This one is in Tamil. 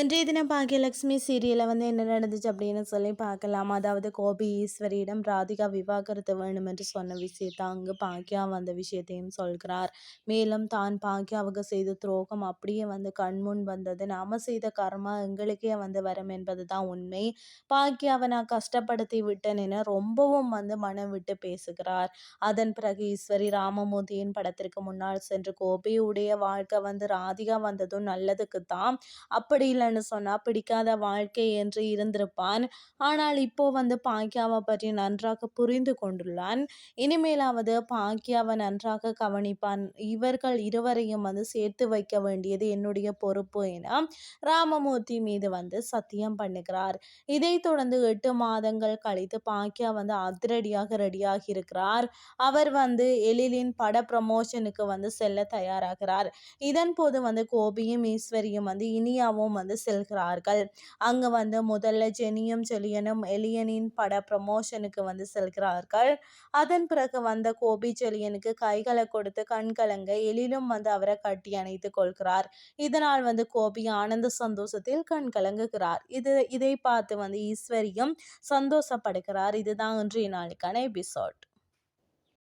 இன்றைய தினம் பாக்கியலட்சுமி சீரியலில் வந்து என்ன நடந்துச்சு அப்படின்னு சொல்லி பார்க்கலாம். அதாவது கோபி ஈஸ்வரியிடம் ராதிகா விவாகரத்து வேணும் என்று சொன்ன விஷயத்தை அங்கு பாக்கியா வந்த விஷயத்தையும் சொல்கிறார். மேலும் தான் பாக்கியாவுக்கு செய்த துரோகம் அப்படியே வந்து கண்முன் வந்தது. நாம செய்த கர்மா எங்களுக்கே வந்து வரும் என்பது தான் உண்மை. பாக்கியாவை நான் கஷ்டப்படுத்தி விட்டேன் என ரொம்பவும் வந்து மனம் விட்டு பேசுகிறார். அதன் பிறகு ஈஸ்வரி ராமமூர்த்தியின் படத்திற்கு முன்னால் சென்று கோபியுடைய வாழ்க்கை வந்து ராதிகா வந்ததும் நல்லதுக்கு தான் அப்படி இல்லை இல்லைன்னு சொன்னால் பிடிக்காத வாழ்க்கை என்று இருந்திருப்பான். ஆனால் இப்போ வந்து பாக்கியாவை பற்றி நன்றாக புரிந்து கொண்டுள்ளான். இனிமேலாவது பாக்கியாவை நன்றாக கவனிப்பான். இவர்கள் இருவரையும் வந்து சேர்த்து வைக்க வேண்டியது என்னுடைய பொறுப்பு என ராமமூர்த்தி மீது வந்து சத்தியம் பண்ணுகிறார். இதை தொடர்ந்து எட்டு மாதங்கள் கழித்து பாக்கியா வந்து அதிரடியாக ரெடியாகி இருக்கிறார் அவர் வந்து எழிலின் பட ப்ரமோஷனுக்கு வந்து செல்ல தயாராகிறார். இதன் போது வந்து கோபியும் ஈஸ்வரியும் வந்து இனியாவும் வந்து செல்கிறார்கள். அங்கே வந்து முதல்ல ஜெனியும் ஜெலியனும் எலியனின் பட ப்ரமோஷனுக்கு வந்து செல்கிறார்கள். அதன் பிறகு வந்த கோபி ஜெலியனுக்கு கைகளை கொடுத்து கண்கலங்க எழிலும் வந்து அவரை கட்டி அணைத்து கொள்கிறார். இதனால் வந்து கோபி ஆனந்த சந்தோஷத்தில் கண் கலங்குகிறார். இது இதை பார்த்து வந்து ஈஸ்வரியும் சந்தோஷப்படுகிறார். இதுதான் இன்றைய நாளுக்கான எபிசோட்